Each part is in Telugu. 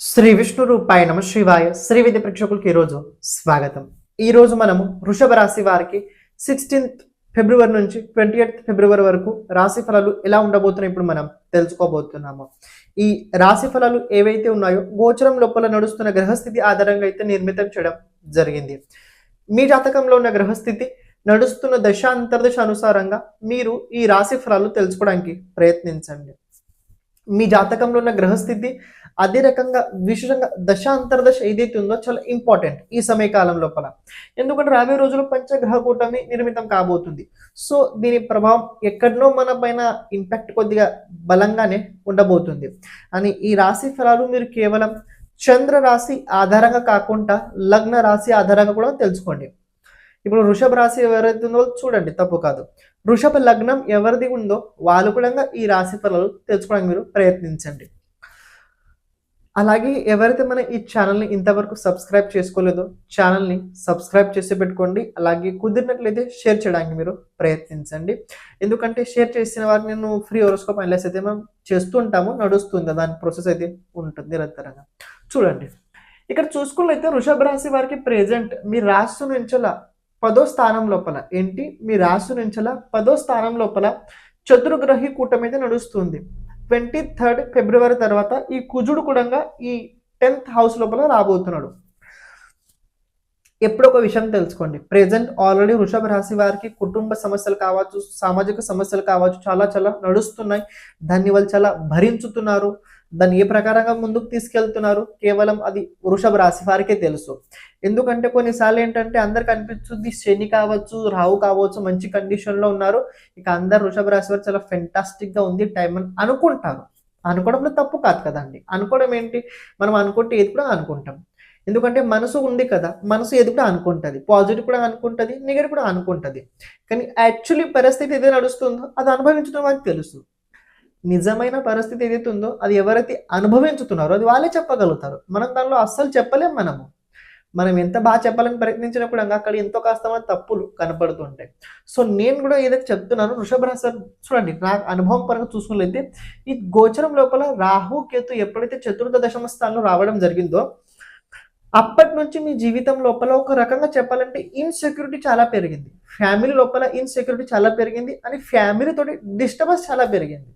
శ్రీ విష్ణు రూపాయ నమ శివాయ. శ్రీ విద్య ప్రేక్షకులకి ఈరోజు స్వాగతం. ఈరోజు మనము వృషభ రాశి వారికి సిక్స్టీన్త్ ఫిబ్రవరి నుంచి ట్వంటీ ఎయిత్ ఫిబ్రవరి వరకు రాశి ఫలాలు ఎలా ఉండబోతున్నాయి ఇప్పుడు మనం తెలుసుకోబోతున్నాము. ఈ రాశి ఫలాలు ఏవైతే ఉన్నాయో గోచరం లోపల నడుస్తున్న గ్రహస్థితి ఆధారంగా అయితే నిర్మితం చేయడం జరిగింది. మీ జాతకంలో ఉన్న గ్రహస్థితి నడుస్తున్న దశ అంతర్దశ అనుసారంగా మీరు ఈ రాశి ఫలాలు తెలుసుకోవడానికి ప్రయత్నించండి. మీ జాతకంలో ఉన్న గ్రహస్థితి అదే రకంగా విశేషంగా దశ అంతర్దశ ఏదైతే ఉందో చాలా ఇంపార్టెంట్ ఈ సమయకాలం లోపల. ఎందుకంటే రాబోయే రోజుల్లో పంచగ్రహ కూటమి నిర్మితం కాబోతుంది. సో దీని ప్రభావం ఎక్కడనో మన పైన ఇంపాక్ట్ కొద్దిగా బలంగానే ఉండబోతుంది. అని ఈ రాశి ఫలాలు మీరు కేవలం చంద్ర రాశి ఆధారంగా కాకుండా లగ్న రాశి ఆధారంగా కూడా తెలుసుకోండి. ఇప్పుడు వృషభ రాశి ఎవరైతే ఉందో చూడండి తప్పు కాదు. వృషభ లగ్నం ఎవరిది ఉందో వాళ్ళు కూడా ఈ రాశి ఫలాలు తెలుసుకోవడానికి మీరు ప్రయత్నించండి. అలాగే ఎవరైతే మన ఈ ఛానల్ని ఇంతవరకు సబ్స్క్రైబ్ చేసుకోలేదో ఛానల్ని సబ్స్క్రైబ్ చేసి పెట్టుకోండి. అలాగే కుదిరినట్లయితే షేర్ చేయడానికి మీరు ప్రయత్నించండి. ఎందుకంటే షేర్ చేసిన వారికి నేను ఫ్రీ హోరోస్కోప్ అనలైస్ అయితే మనం చేస్తూ ఉంటాము నడుస్తుంది దాని ప్రాసెస్ అయితే ఉంటుంది నిరంతరంగా. చూడండి. ఇక్కడ చూసుకున్నట్లయితే వృషభ రాశి వారికి ప్రెజెంట్ మీ రాశి నుంచల పదో స్థానం లోపల ఏంటి? మీ రాశి నుంచల పదో స్థానం లోపల చతుర్గ్రహి కూటమి అయితే నడుస్తుంది. ట్వంటీ థర్డ్ ఫిబ్రవరి తర్వాత ఈ కుజుడు కూడా ఈ టెన్త్ హౌస్ లోపల రాబోతున్నాడు. ఎప్పుడు ఒక విషయం తెలుసుకోండి. ప్రెసెంట్ ఆల్రెడీ వృషభ రాశి వారికి కుటుంబ సమస్యలు కావచ్చు సామాజిక సమస్యలు కావచ్చు చాలా చాలా నడుస్తున్నాయి. దాన్ని వాళ్ళు చాలా భరించుతున్నారు. దాన్ని ఏ ప్రకారంగా ముందుకు తీసుకెళ్తున్నారు? కేవలం అది వృషభ రాశి వారికే తెలుసు. ఎందుకంటే కొన్నిసార్లు ఏంటంటే అందరికి అనిపిస్తుంది శని కావచ్చు రాహు కావచ్చు మంచి కండిషన్లో ఉన్నారు. ఇక అందరు వృషభ రాశి వారు చాలా ఫెంటాస్టిక్గా ఉంది టైం అని అనుకుంటారు. అనుకోవడంలో తప్పు కాదు కదండి. అనుకోవడం ఏంటి? మనం అనుకుంటే ఏది కూడా అనుకుంటాం. ఎందుకంటే మనసు ఉంది కదా మనసు ఏది కూడా అనుకుంటుంది. పాజిటివ్ కూడా అనుకుంటుంది నెగిటివ్ కూడా అనుకుంటుంది. కానీ యాక్చువల్లీ పరిస్థితి ఏదైనా నడుస్తుందో అది అనుభవించడం వారికి తెలుసు. నిజమైన పరిస్థితి ఏదైతే ఉందో అది ఎవరైతే అనుభవించుతున్నారో అది వాళ్ళే చెప్పగలుగుతారు. మనం దానిలో అస్సలు చెప్పలేం మనము. మనం ఎంత బాగా చెప్పాలని ప్రయత్నించినప్పుడు అక్కడ ఎంతో కాస్త తప్పులు కనపడుతుంటాయి. సో నేను కూడా ఏదైతే చెప్తున్నానో వృషభ రాశి చూడండి నా అనుభవం పరంగా చూసుకున్నట్లయితే ఈ గోచరం లోపల రాహు కేతు ఎప్పుడైతే చతుర్థ దశమ స్థానంలో రావడం జరిగిందో అప్పటి నుంచి మీ జీవితం లోపల ఒక రకంగా చెప్పాలంటే ఇన్సెక్యూరిటీ చాలా పెరిగింది. ఫ్యామిలీ లోపల ఇన్సెక్యూరిటీ చాలా పెరిగింది. అని ఫ్యామిలీ తోటి డిస్టర్బెన్స్ చాలా పెరిగింది.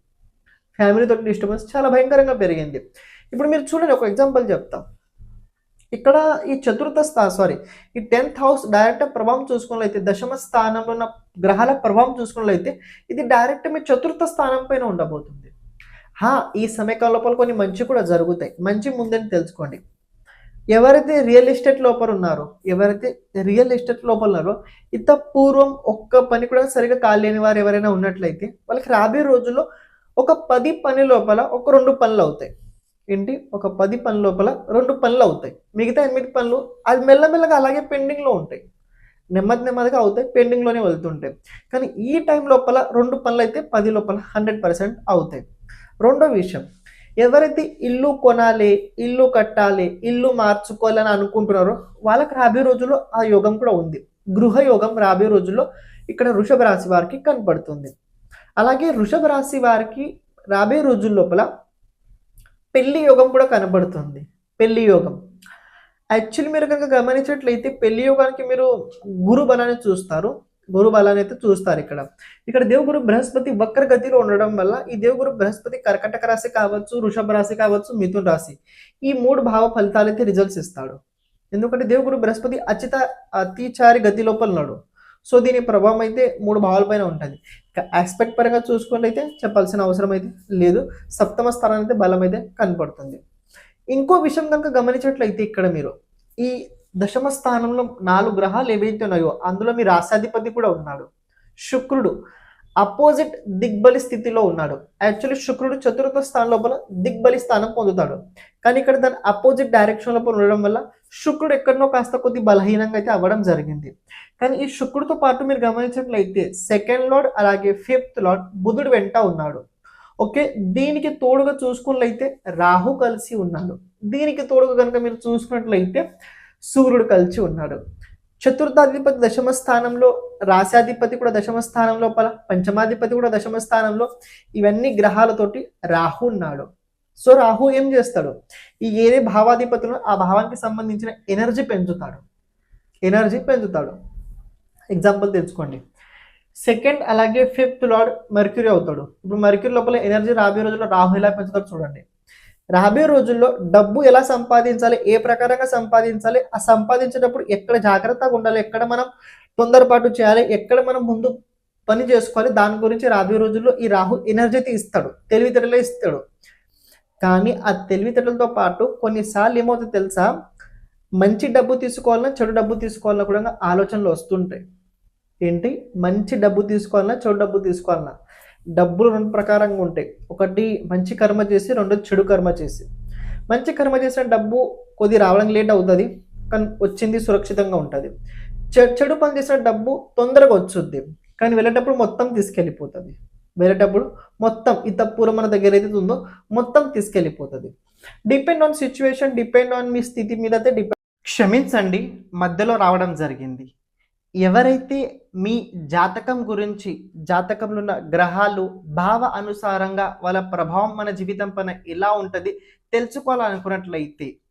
ఫ్యామిలీ తోటి డిస్టర్బెన్స్ చాలా భయంకరంగా పెరిగింది. ఇప్పుడు మీరు చూడండి ఒక ఎగ్జాంపుల్ చెప్తాం. ఇక్కడ ఈ చతుర్థ స్థా సారీ ఈ టెన్త్ హౌస్ డైరెక్ట్ ప్రభావం చూసుకున్నట్లయితే దశమ స్థానంలో ఉన్న గ్రహాల ప్రభావం చూసుకున్నట్లయితే ఇది డైరెక్ట్ మీ చతుర్థ స్థానం పైన ఉండబోతుంది. హా ఈ సమయకాల లోపల కొన్ని మంచి కూడా జరుగుతాయి. మంచి ముందని తెలుసుకోండి. ఎవరైతే రియల్ ఎస్టేట్ లోపల ఉన్నారో ఎవరైతే రియల్ ఎస్టేట్ లోపల ఉన్నారో ఇంత పూర్వం ఒక్క పని కూడా సరిగా కాలేని వారు ఎవరైనా ఉన్నట్లయితే వాళ్ళకి రాబోయే రోజుల్లో ఒక పది పని లోపల ఒక రెండు పనులు అవుతాయి. ఏంటి? ఒక పది పని లోపల రెండు పనులు అవుతాయి. మిగతా ఎనిమిది పనులు అది మెల్లమెల్లగా అలాగే పెండింగ్లో ఉంటాయి. నెమ్మది నెమ్మదిగా అవుతాయి పెండింగ్లోనే వెళ్తుంటాయి. కానీ ఈ టైం లోపల రెండు పనులు అయితే పది లోపల హండ్రెడ్ పర్సెంట్ అవుతాయి. రెండో విషయం ఎవరైతే ఇల్లు కొనాలి ఇల్లు కట్టాలి ఇల్లు మార్చుకోవాలని అనుకుంటున్నారో వాళ్ళకి రాబోయే రోజుల్లో ఆ యోగం కూడా ఉంది. గృహ యోగం రాబోయే రోజుల్లో ఇక్కడ వృషభ రాశి వారికి కనపడుతుంది. అలాగే వృషభ రాశి వారికి రాబోయే రోజుల లోపల పెళ్ళి యోగం కూడా కనబడుతుంది. పెళ్ళి యోగం. యాక్చువల్లీ మీరు కనుక గమనించినట్లయితే పెళ్ళి యోగానికి మీరు గురు బలాన్ని చూస్తారు. గురు బలాన్ని అయితే చూస్తారు ఇక్కడ. ఇక్కడ దేవుగురు బృహస్పతి వక్ర గతిలో ఉండడం వల్ల ఈ దేవుగురు బృహస్పతి కర్కటక రాశి కావచ్చు వృషభ రాశి కావచ్చు మిథున్ రాశి ఈ మూడు భావ ఫలితాలు అయితే రిజల్ట్స్ ఇస్తాడు. ఎందుకంటే దేవుగురు బృహస్పతి అచిత అతిచారి గతి లోపల ఉన్నాడు. సో దీని ప్రభావం అయితే మూడు భావాల పైన ఉంటుంది. ఆస్పెక్ట్ పరంగా చూసుకున్నట్లయితే చెప్పాల్సిన అవసరం అయితే లేదు. సప్తమ స్థానం అయితే బలం అయితే కనపడుతుంది. ఇంకో విషయం కనుక గమనించినట్లయితే ఇక్కడ మీరు ఈ దశమ స్థానంలో నాలుగు గ్రహాలు ఏవైతే ఉన్నాయో అందులో మీ రాశాధిపతి కూడా ఉన్నాడు. శుక్రుడు అపోజిట్ దిగ్బలి స్థితిలో ఉన్నాడు. యాక్చువల్లీ శుక్రుడు చతుర్థ స్థానం లోపల దిగ్బలి స్థానం పొందుతాడు. కానీ ఇక్కడ దాని అపోజిట్ డైరెక్షన్ లోపల ఉండడం వల్ల శుక్రుడు ఎక్కడనో కాస్త కొద్ది బలహీనంగా అయితే అవ్వడం జరిగింది. కానీ ఈ శుక్రుడితో పాటు మీరు గమనించినట్లయితే సెకండ్ లార్డ్ అలాగే ఫిఫ్త్ లార్డ్ బుధుడు వెంట ఉన్నాడు. ఓకే దీనికి తోడుగా చూసుకున్నట్లయితే రాహు కలిసి ఉన్నాడు. దీనికి తోడుగా కనుక మీరు చూసుకున్నట్లయితే సూర్యుడు కలిసి ఉన్నాడు. చతుర్థాధిపతి దశమ స్థానంలో రాశాధిపతి కూడా దశమ స్థానం లోపల పంచమాధిపతి కూడా దశమ స్థానంలో ఇవన్నీ గ్రహాలతోటి రాహు ఉన్నాడు. సో రాహు ఏం చేస్తాడు? ఈ ఏదే భావాధిపతులు ఆ భావానికి సంబంధించిన ఎనర్జీ పెంచుతాడు. ఎనర్జీ పెంచుతాడు. ఎగ్జాంపుల్ తెలుసుకోండి సెకండ్ అలాగే ఫిఫ్త్ లార్డ్ మర్క్యూరీ అవుతాడు. ఇప్పుడు మర్క్యూరీ లోపల ఎనర్జీ రాబోయే రోజుల్లో రాహు ఎలా పెంచుతాడు చూడండి. రాబోయే రోజుల్లో డబ్బు ఎలా సంపాదించాలి? ఏ ప్రకారంగా సంపాదించాలి? ఆ సంపాదించేటప్పుడు ఎక్కడ జాగ్రత్తగా ఉండాలి? ఎక్కడ మనం తొందరపాటు చేయాలి? ఎక్కడ మనం ముందు పని చేసుకోవాలి? దాని గురించి రాబోయే రోజుల్లో ఈ రాహు ఎనర్జీ ఇస్తాడు. తెలివితేటలే ఇస్తాడు. కానీ ఆ తెలివితేటలతో పాటు కొన్నిసార్లు ఏమవుతుందో తెలుసా? మంచి డబ్బు తీసుకోవాలన్నా చెడు డబ్బు తీసుకోవాలన్నా కూడా ఆలోచనలు వస్తుంటాయి. ఏంటి? మంచి డబ్బు తీసుకోవాలన్నా చెడు డబ్బు తీసుకోవాలన్నా. డబ్బులు రెండు ప్రకారంగా ఉంటాయి. ఒకటి మంచి కర్మ చేసి రెండు చెడు కర్మ చేసి. మంచి కర్మ చేసిన డబ్బు కొద్ది రావడం లేట్ అవుతుంది కానీ వచ్చింది సురక్షితంగా ఉంటుంది. చె- చెడు పని చేసిన డబ్బు తొందరగా వచ్చుద్ది కానీ వెళ్ళేటప్పుడు మొత్తం తీసుకెళ్ళిపోతుంది. వెళ్ళేటప్పుడు మొత్తం ఈ తప్పు మన దగ్గర ఏదైతే ఉందో మొత్తం తీసుకెళ్ళిపోతుంది. Depend on situation depend on మీ స్థితి మీద అయితే డిపెండ్ క్షమించండి మధ్యలో రావడం జరిగింది. ఎవరైతే మీ జాతకం గురించి జాతకంలో ఉన్న గ్రహాలు భావ అనుసారంగా వాళ్ళ ప్రభావం మన జీవితం పైన ఎలా ఉంటుంది తెలుసుకోవాలనుకున్నట్లయితే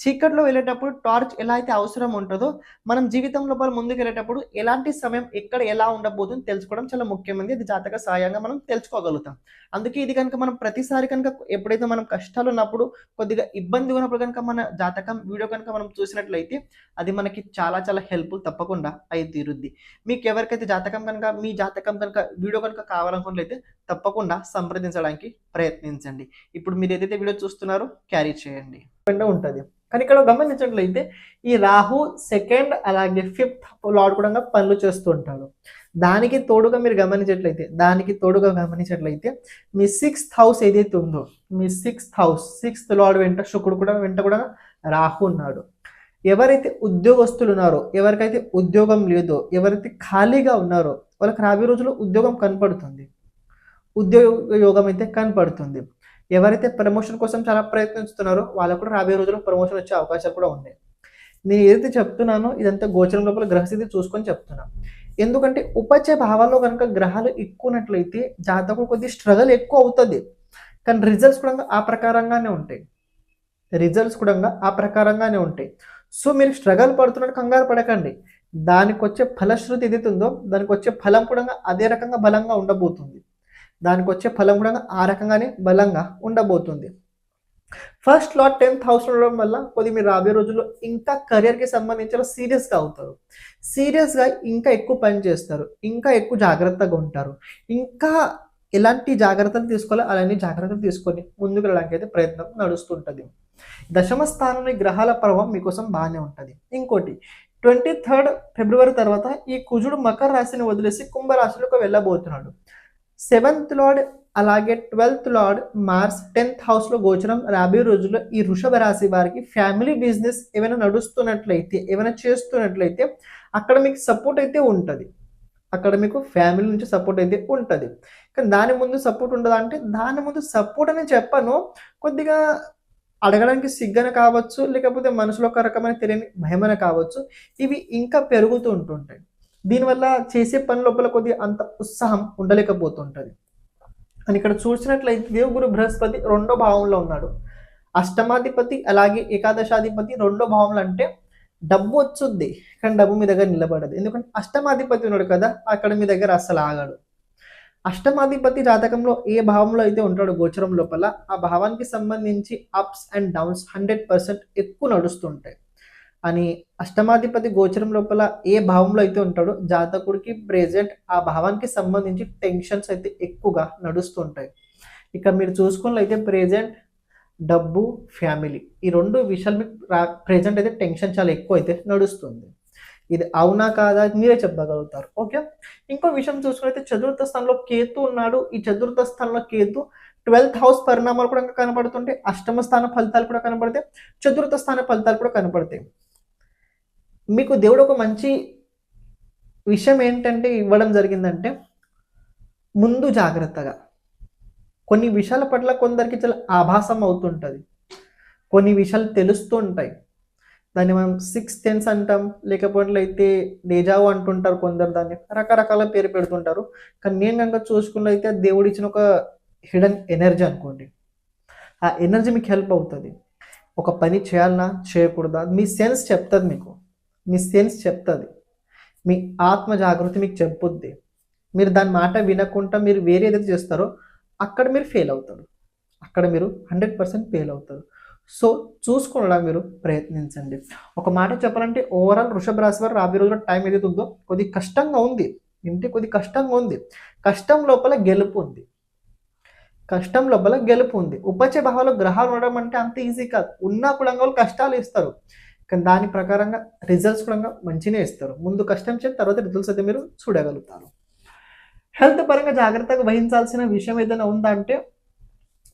చీకట్లో వెళ్ళేటప్పుడు టార్చ్ ఎలా అయితే అవసరం ఉంటుందో మనం జీవితం లోపల ముందుకు వెళ్ళేటప్పుడు ఎలాంటి సమయం ఎక్కడ ఎలా ఉండబోతుందో తెలుసుకోవడం చాలా ముఖ్యమైనది. అది జాతక సహాయంగా మనం తెలుసుకోగలుగుతాం. అందుకే ఇది కనుక మనం ప్రతిసారి కనుక ఎప్పుడైతే మనం కష్టాలు ఉన్నప్పుడు కొద్దిగా ఇబ్బంది ఉన్నప్పుడు కనుక మన జాతకం వీడియో కనుక మనం చూసినట్లయితే అది మనకి చాలా చాలా హెల్ప్ఫుల్ తప్పకుండా అయి తీరుద్ది. మీకు ఎవరికైతే జాతకం కనుక మీ జాతకం కనుక వీడియో కనుక కావాలనుకున్నట్లయితే తప్పకుండా సంప్రదించడానికి ప్రయత్నించండి. ఇప్పుడు మీరు ఏదైతే వీడియో చూస్తున్నారో క్యారీ చేయండి. ఉంటుంది. కానీ ఇక్కడ గమనించినట్లయితే ఈ రాహు సెకండ్ అలాగే ఫిఫ్త్ లాడ్ కూడా పనులు చేస్తూ ఉంటాడు. దానికి తోడుగా మీరు గమనించట్లయితే దానికి తోడుగా గమనించట్లయితే మీ సిక్స్త్ హౌస్ ఏదైతే ఉందో మీ సిక్స్త్ హౌస్ సిక్స్త్ లార్డ్ వెంట శుక్రుడు కూడా వెంట కూడా రాహు ఉన్నాడు. ఎవరైతే ఉద్యోగస్తులు ఉన్నారో ఎవరికైతే ఉద్యోగం లేదో ఎవరైతే ఖాళీగా ఉన్నారో వాళ్ళకి రాబోయే రోజుల్లో ఉద్యోగం కనపడుతుంది. ఉద్యోగ యోగం అయితే కనపడుతుంది. ఎవరైతే ప్రమోషన్ కోసం చాలా ప్రయత్నిస్తున్నారో వాళ్ళకు కూడా రాబోయే రోజుల్లో ప్రమోషన్ వచ్చే అవకాశాలు కూడా ఉన్నాయి. నేను ఏదైతే చెప్తున్నానో ఇదంతా గోచరం లోపల గ్రహస్థితి చూసుకొని చెప్తున్నా. ఎందుకంటే ఉపచయ భావాల్లో కనుక గ్రహాలు ఎక్కువనట్లయితే జాతకుడు కొద్ది స్ట్రగల్ ఎక్కువ అవుతుంది. కానీ రిజల్ట్స్ కూడా ఆ ప్రకారంగానే ఉంటాయి. రిజల్ట్స్ కూడా ఆ ప్రకారంగానే ఉంటాయి. సో మీరు స్ట్రగల్ పడుతున్నట్టు కంగారు పడకండి. దానికి వచ్చే ఫలశ్రుతి ఏదైతే ఉందో దానికి వచ్చే ఫలం కూడా అదే రకంగా బలంగా ఉండబోతుంది. దానికి వచ్చే ఫలం కూడా ఆ రకంగానే బలంగా ఉండబోతుంది. ఫస్ట్ లాట్ టెన్త్ హౌస్ ఉండడం వల్ల కొద్ది మీరు రాబోయే రోజుల్లో ఇంకా కెరియర్కి సంబంధించిన సీరియస్గా అవుతారు. సీరియస్గా ఇంకా ఎక్కువ పని చేస్తారు. ఇంకా ఎక్కువ జాగ్రత్తగా ఉంటారు. ఇంకా ఎలాంటి జాగ్రత్తలు తీసుకోవాలో అలాంటి జాగ్రత్తలు తీసుకొని ముందుకు వెళ్ళడానికి అయితే ప్రయత్నం నడుస్తుంటుంది. దశమ స్థానంలో గ్రహాల ప్రభావం మీకోసం బాగానే ఉంటుంది. ఇంకోటి ట్వంటీ థర్డ్ ఫిబ్రవరి తర్వాత ఈ కుజుడు మకర రాశిని వదిలేసి కుంభరాశిలోకి వెళ్ళబోతున్నాడు. సెవెంత్ లార్డ్ అలాగే ట్వెల్త్ లార్డ్ మార్స్ టెన్త్ హౌస్లో గోచరం రాబోయే రోజుల్లో ఈ వృషభ రాశి వారికి ఫ్యామిలీ బిజినెస్ ఏమైనా నడుస్తున్నట్లయితే ఏమైనా చేస్తున్నట్లయితే అక్కడ మీకు సపోర్ట్ అయితే ఉంటుంది. అక్కడ మీకు ఫ్యామిలీ నుంచి సపోర్ట్ అయితే ఉంటుంది. కానీ దాని ముందు సపోర్ట్ ఉండదా అంటే దాని ముందు సపోర్ట్ అని చెప్పను. కొద్దిగా అడగడానికి సిగ్గన కావచ్చు లేకపోతే మనసులో ఒక రకమైన తెలియని భయమన కావచ్చు. ఇవి ఇంకా పెరుగుతూ ఉంటుంటాయి. దీనివల్ల చేసే పని లోపల కొద్దిగా అంత ఉత్సాహం ఉండలేకపోతుంటుంది. అని ఇక్కడ చూసినట్లయితే దేవగురు బృహస్పతి రెండో భావంలో ఉన్నాడు. అష్టమాధిపతి అలాగే ఏకాదశాధిపతి రెండో భావంలో అంటే డబ్బు వచ్చుద్ది కానీ డబ్బు మీ దగ్గర నిలబడదు. ఎందుకంటే అష్టమాధిపతి ఉన్నాడు కదా అక్కడ మీ దగ్గర అస్సలు ఆగడు. అష్టమాధిపతి జాతకంలో ఏ భావంలో అయితే ఉంటాడో గోచరం లోపల ఆ భావానికి సంబంధించి ups and downs hundred percent ఎక్కువ నడుస్తుంటాయి. అని అష్టమాధిపతి గోచరం లోపల ఏ భావంలో అయితే ఉంటాడో జాతకుడికి ప్రెజెంట్ ఆ భావానికి సంబంధించి టెన్షన్స్ అయితే ఎక్కువగా నడుస్తుంటాయి ఇక మీరు చూసుకున్నట్లయితే ప్రెజెంట్ డబ్బు ఫ్యామిలీ ఈ రెండు విషయాలు మీకు ప్రెజెంట్ అయితే టెన్షన్ చాలా ఎక్కువ అయితే నడుస్తుంది. ఇది అవునా కాదా మీరే చెప్పగలుగుతారు. ఓకే ఇంకో విషయం చూసుకున్నైతే చతుర్థ స్థానంలో కేతు ఉన్నాడు. ఈ చతుర్థ స్థానంలో కేతు ట్వెల్త్ హౌస్ పరిణామాలు కూడా కనబడుతుంటాయి. అష్టమ స్థాన ఫలితాలు కూడా కనబడతాయి. చతుర్థ స్థాన ఫలితాలు కూడా కనబడతాయి. మీకు దేవుడు ఒక మంచి విషయం ఏంటంటే ఇవ్వడం జరిగిందంటే ముందు జాగ్రత్తగా. కొన్ని విషయాల పట్ల కొందరికి చాలా ఆభాసం అవుతుంటుంది. కొన్ని విషయాలు తెలుస్తూ ఉంటాయి. దాన్ని మనం సిక్స్ టెన్స్ అంటాం. లేకపోతే అయితే డేజావు అంటుంటారు కొందరు దాన్ని. రకరకాల పేరు పెడుతుంటారు. కానీ నేను కనుక చూసుకున్నైతే దేవుడు ఇచ్చిన ఒక హిడెన్ ఎనర్జీ అనుకోండి. ఆ ఎనర్జీ మీకు హెల్ప్ అవుతుంది. ఒక పని చేయాలన్నా చేయకూడదా? మీ సెన్స్ చెప్తుంది మీకు. మీ సెన్స్ చెప్తుంది. మీ ఆత్మ జాగృతి మీకు చెప్పుద్ది. మీరు దాని మాట వినకుండా మీరు వేరే ఏదైతే చేస్తారో అక్కడ మీరు ఫెయిల్ అవుతారు. అక్కడ మీరు హండ్రెడ్ పర్సెంట్ ఫెయిల్ అవుతారు. సో చూసుకోవడం మీరు ప్రయత్నించండి. ఒక మాట చెప్పాలంటే ఓవరాల్ వృషభ రాశి వారు రాబోయే రోజుల్లో టైం ఏదైతే ఉందో కొద్ది కష్టంగా ఉంది. ఇంటి కొద్ది కష్టంగా ఉంది. కష్టం లోపల గెలుపు ఉంది. కష్టం లోపల గెలుపు ఉంది. ఉపచయ భావాలు గ్రహాలు ఉండడం అంటే అంత ఈజీ కాదు. ఉన్న కులంగా వాళ్ళు కష్టాలు ఇస్తారు. కానీ దాని ప్రకారంగా రిజల్ట్స్ కూడా మంచిగా ఇస్తారు. ముందు కష్టం చేసి తర్వాత రిజల్ట్స్ అయితే మీరు చూడగలుగుతారు. హెల్త్ పరంగా జాగ్రత్తగా వహించాల్సిన విషయం ఏదైనా ఉందా అంటే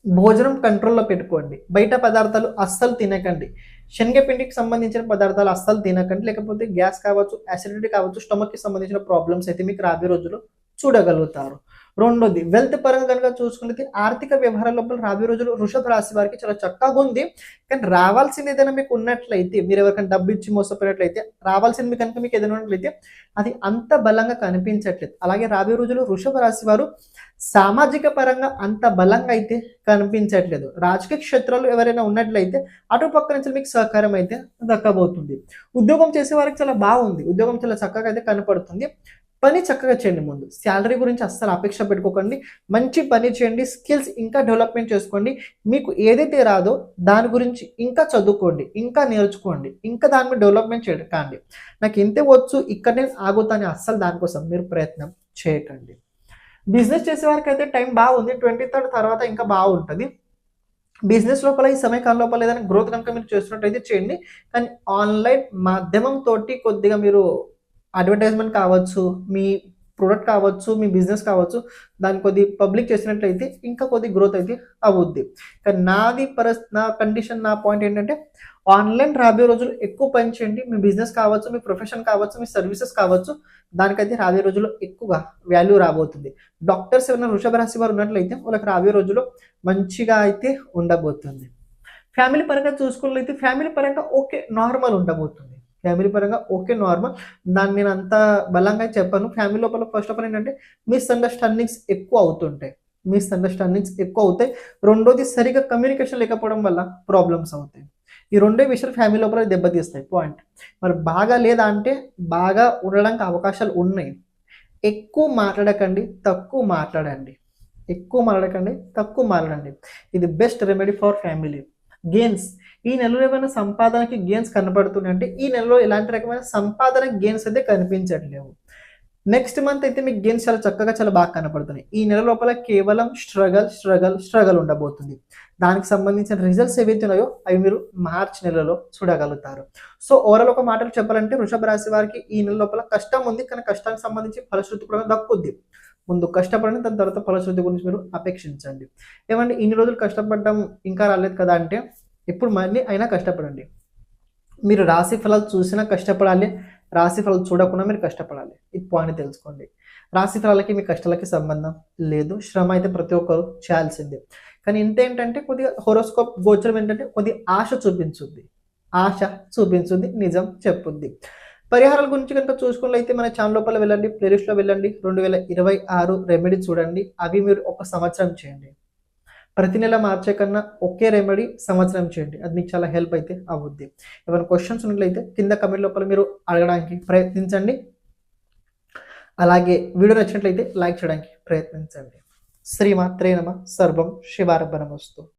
భోజనం కంట్రోల్లో పెట్టుకోండి. బయట పదార్థాలు అస్సలు తినకండి. శనగపిండికి సంబంధించిన పదార్థాలు అస్సలు తినకండి. లేకపోతే గ్యాస్ కావచ్చు యాసిడిటీ కావచ్చు స్టమక్కి సంబంధించిన ప్రాబ్లమ్స్ అయితే మీకు రాబోయే రోజుల్లో చూడగలుగుతారు. రెండోది వెల్త్ పరంగా కనుక చూసుకుంటే ఆర్థిక వ్యవహారాల లోపల రాబోయే రోజులు వృషభ రాశి వారికి చాలా చక్కగా ఉంది. కానీ రావాల్సింది ఏదైనా మీకు ఉన్నట్లయితే మీరు ఎవరికైనా డబ్బు ఇచ్చి మోసపోయినట్లయితే రావాల్సింది కనుక మీకు ఏదైనా ఉన్నట్లయితే అది అంత బలంగా కనిపించట్లేదు. అలాగే రాబోయే రోజులు వృషభ రాశి వారు సామాజిక పరంగా అంత బలంగా అయితే కనిపించట్లేదు. రాజకీయ క్షేత్రాలు ఎవరైనా ఉన్నట్లయితే అటుపక్క నుంచి మీకు సహకారం అయితే దక్కబోతుంది. ఉద్యోగం చేసే వారికి చాలా బాగుంది. ఉద్యోగం చాలా చక్కగా అయితే కనపడుతుంది. పని చక్కగా చేయండి ముందు. శాలరీ గురించి అస్సలు అపేక్ష పెట్టుకోకండి. మంచి పని చేయండి. స్కిల్స్ ఇంకా డెవలప్మెంట్ చేసుకోండి. మీకు ఏదైతే రాదో దాని గురించి ఇంకా చదువుకోండి. ఇంకా నేర్చుకోండి. ఇంకా దాని మీద డెవలప్మెంట్ చేయకండి నాకు ఇంతే వచ్చు ఇక్కడ నేను ఆగుతాను అస్సలు దానికోసం మీరు ప్రయత్నం చేయకండి. బిజినెస్ చేసే వారికి అయితే టైం బాగుంది. ట్వంటీ థర్డ్ తర్వాత ఇంకా బాగుంటుంది. బిజినెస్ లోపల ఈ సమయకాలం లోపల ఏదైనా గ్రోత్ కనుక మీరు చేస్తున్నట్టయితే చేయండి. కానీ ఆన్లైన్ మాధ్యమం తోటి కొద్దిగా మీరు అడ్వర్టైజ్మెంట్ కావచ్చు మీ ప్రోడక్ట్ కావచ్చు మీ బిజినెస్ కావచ్చు దాని కొద్ది పబ్లిక్ చేసినట్లయితే ఇంకా కొద్ది గ్రోత్ అయితే అవుద్ది. కానీ నాది పరస్ నా కండిషన్ నా పాయింట్ ఏంటంటే ఆన్లైన్ రాబోయే రోజులు ఎక్కువ పనిచేయండి మీ బిజినెస్ కావచ్చు మీ ప్రొఫెషన్ కావచ్చు మీ సర్వీసెస్ కావచ్చు దానికైతే రాబోయే రోజుల్లో ఎక్కువగా వాల్యూ రాబోతుంది. డాక్టర్స్ ఏమైనా వృషభ రాశి వారు ఉన్నట్లయితే వాళ్ళకి రాబోయే రోజుల్లో మంచిగా అయితే ఉండబోతుంది. ఫ్యామిలీ పరంగా చూసుకున్నట్లయితే ఫ్యామిలీ పరంగా ఓకే నార్మల్ ఉండబోతుంది. ఫ్యామిలీ పరంగా ఓకే నార్మల్ దాన్ని నేను అంత బలంగా చెప్పాను. ఫ్యామిలీ లోపల ఫస్ట్ ఆఫ్ ఆల్ ఏంటంటే మిస్అండర్స్టాండింగ్స్ ఎక్కువ అవుతుంటాయి. మిస్అండర్స్టాండింగ్స్ ఎక్కువ అవుతాయి. రెండోది సరిగా కమ్యూనికేషన్ లేకపోవడం వల్ల ప్రాబ్లమ్స్ అవుతాయి. ఈ రెండే విషయాలు ఫ్యామిలీ లోపల దెబ్బతీస్తాయి. పాయింట్ మరి బాగా లేదా అంటే బాగా ఉండడానికి అవకాశాలు ఉన్నాయి. ఎక్కువ మాట్లాడకండి తక్కువ మాట్లాడండి. ఎక్కువ మాట్లాడకండి తక్కువ మాట్లాడండి. ఇది best remedy for family games ఈ నెలలో ఏమైనా సంపాదనకి గేమ్స్ కనబడుతున్నాయి అంటే ఈ నెలలో ఎలాంటి రకమైన సంపాదన గేమ్స్ అయితే కనిపించట్లేవు. నెక్స్ట్ మంత్ అయితే మీకు గేమ్స్ చాలా చక్కగా చాలా బాగా కనపడుతున్నాయి. ఈ నెల లోపల కేవలం స్ట్రగల్ స్ట్రగల్ స్ట్రగల్ ఉండబోతుంది. దానికి సంబంధించిన రిజల్ట్స్ ఏవైతే ఉన్నాయో అవి మీరు మార్చ్ నెలలో చూడగలుగుతారు. సో ఓవరాల్ ఒక మాటలు చెప్పాలంటే వృషభ రాశి వారికి ఈ నెల లోపల కష్టం ఉంది. కానీ కష్టానికి సంబంధించి ఫలశ్రుతి కూడా దక్కుద్ది ముందు కష్టపడండి దాని తర్వాత ఫలశ్రుతి గురించి మీరు అపేక్షించండి. ఏమంటే ఇన్ని రోజులు కష్టపడడం ఇంకా రాలేదు కదా అంటే ఇప్పుడు మళ్ళీ అయినా కష్టపడండి. మీరు రాశి ఫలాలు చూసినా కష్టపడాలి రాశి ఫలాలు చూడకుండా మీరు కష్టపడాలి. ఈ పాయింట్ తెలుసుకోండి. రాశి ఫలాలకి మీ కష్టాలకి సంబంధం లేదు శ్రమ అయితే ప్రతి ఒక్కరు చేయాల్సిందే. కానీ ఇంత ఏంటంటే కొద్దిగా హోరోస్కోప్ గోచరం ఏంటంటే కొద్ది ఆశ చూపించుద్ది. ఆశ చూపించుద్ది నిజం చెప్పుద్ది. పరిహారాల గురించి కనుక చూసుకున్నట్లయితే మన ఛానల్ లోపల వెళ్ళండి ప్లేలిస్ట్లో వెళ్ళండి. రెండు వేల ఇరవై ఆరు రెమెడీ చూడండి. అవి మీరు ఒక సంవత్సరం చేయండి. ప్రతి నెల మార్చే కన్నా ఒకే రెమెడీ సంవత్సరం చేయండి. అది మీకు చాలా హెల్ప్ అయితే అవుద్ది. ఏమైనా క్వశ్చన్స్ ఉన్నట్లయితే కింద కమెంట్ లోపల మీరు అడగడానికి ప్రయత్నించండి. అలాగే వీడియో నచ్చినట్లయితే లైక్ చేయడానికి ప్రయత్నించండి. శ్రీమాత్రే నమ. సర్వం శివార్పణమస్తు